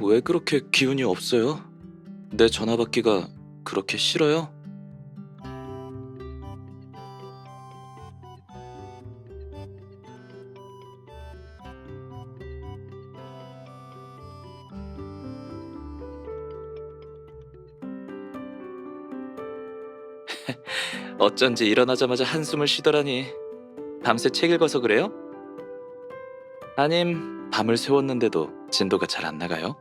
왜 그렇게 기운이 없어요? 내 전화 받기가 그렇게 싫어요? 어쩐지 일어나자마자 한숨을 쉬더라니. 밤새 책 읽어서 그래요? 아님 밤을 새웠는데도 진도가 잘 안 나가요?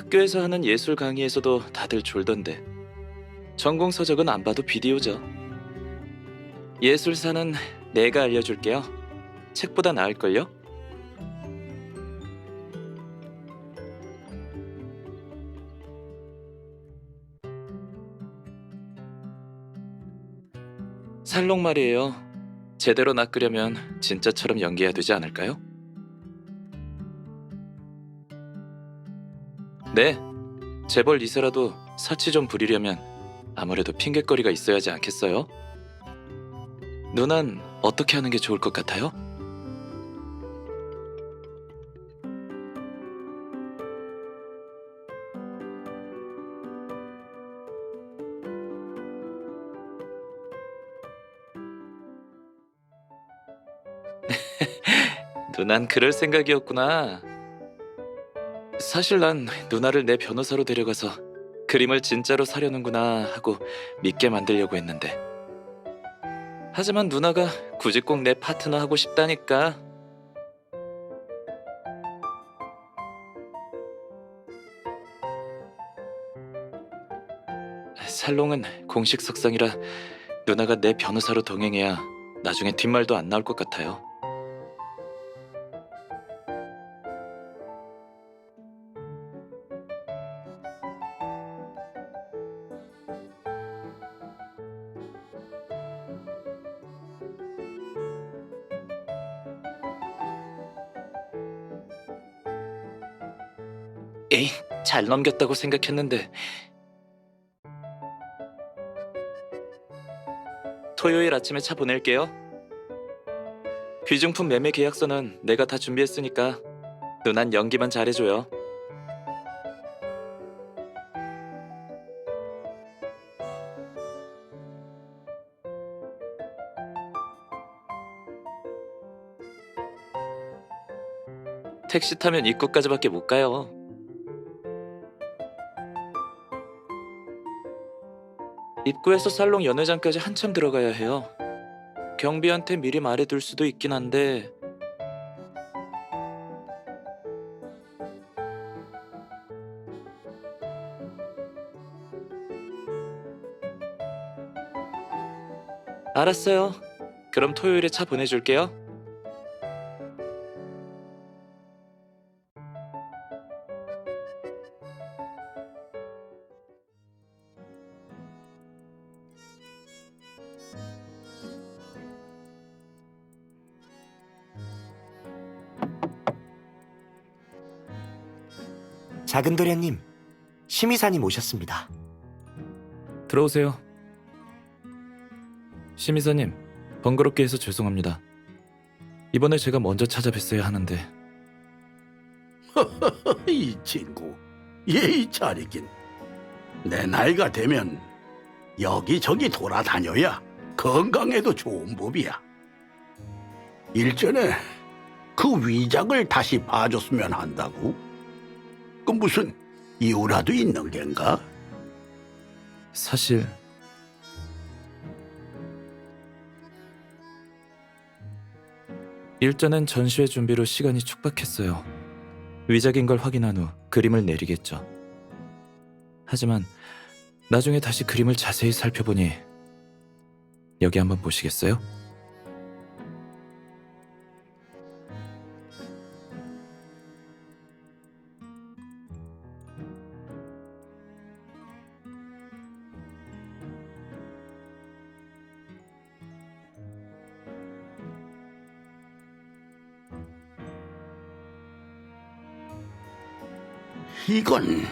학교에서 하는 예술 강의에서도 다들 졸던데 전공 서적은 안 봐도 비디오죠. 예술사는 내가 알려줄게요. 책보다 나을걸요? 살롱 말이에요. 제대로 낚으려면 진짜처럼 연기해야 되지 않을까요? 네, 재벌 2세라도 사치 좀 부리려면 아무래도 핑곗거리가 있어야지 않겠어요? 누난 어떻게 하는 게 좋을 것 같아요? 누난 그럴 생각이었구나. 사실 난 누나를 내 변호사로 데려가서 그림을 진짜로 사려는구나 하고 믿게 만들려고 했는데. 하지만 누나가 굳이 꼭 내 파트너 하고 싶다니까. 살롱은 공식 석상이라 누나가 내 변호사로 동행해야 나중에 뒷말도 안 나올 것 같아요. 에이, 잘 넘겼다고 생각했는데. 토요일 아침에 차 보낼게요. 귀중품 매매 계약서는 내가 다 준비했으니까 누난 연기만 잘해줘요. 택시 타면 입구까지밖에 못 가요. 입구에서 살롱 연회장까지 한참 들어가야 해요. 경비한테 미리 말해둘 수도 있긴 한데 알았어요. 그럼 토요일에 차 보내줄게요. 작은 도련님, 심의사님 오셨습니다. 들어오세요. 심의사님, 번거롭게 해서 죄송합니다. 이번에 제가 먼저 찾아뵀어야 하는데 이 친구 예의 차리긴 내 나이가 되면 여기저기 돌아다녀야 건강에도 좋은 법이야 일전에 그 위작을 다시 봐줬으면 한다고? 그 무슨 이유라도 있는 겐가? 사실 일전엔 전시회 준비로 시간이 촉박했어요. 위작인 걸 확인한 후 그림을 내리겠죠. 하지만 나중에 다시 그림을 자세히 살펴보니 여기 한번 보시겠어요? 이건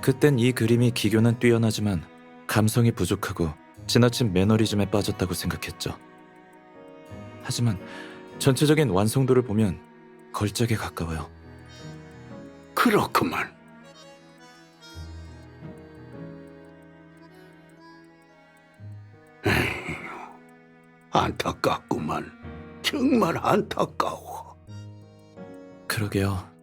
그땐 이 그림이 기교는 뛰어나지만 감성이 부족하고 지나친 매너리즘에 빠졌다고 생각했죠. 하지만 전체적인 완성도를 보면 걸작에 가까워요. 그렇구만. 에휴, 안타깝구만. 정말 안타까워. 그러게요.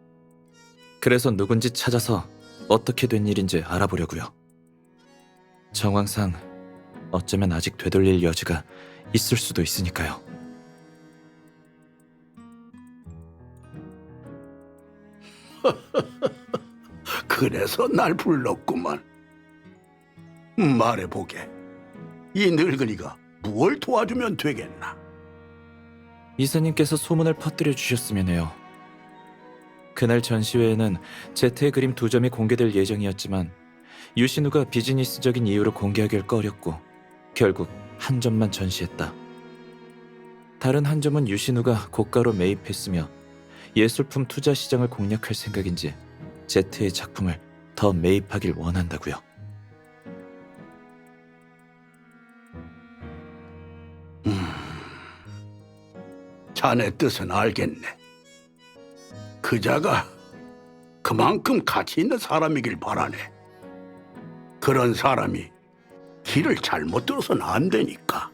그래서 누군지 찾아서 어떻게 된 일인지 알아보려고요. 정황상 어쩌면 아직 되돌릴 여지가 있을 수도 있으니까요. 그래서 날 불렀구만. 말해보게. 이 늙은이가 무얼 도와주면 되겠나? 이사님께서 소문을 퍼뜨려 주셨으면 해요. 그날 전시회에는 제트의 그림 두 점이 공개될 예정이었지만 유신우가 비즈니스적인 이유로 공개하길 꺼렸고 결국 한 점만 전시했다. 다른 한 점은 유신우가 고가로 매입했으며 예술품 투자 시장을 공략할 생각인지 제트의 작품을 더 매입하길 원한다고요. 자네 뜻은 알겠네. 그자가 그만큼 가치 있는 사람이길 바라네. 그런 사람이 길을 잘못 들어서는 안 되니까.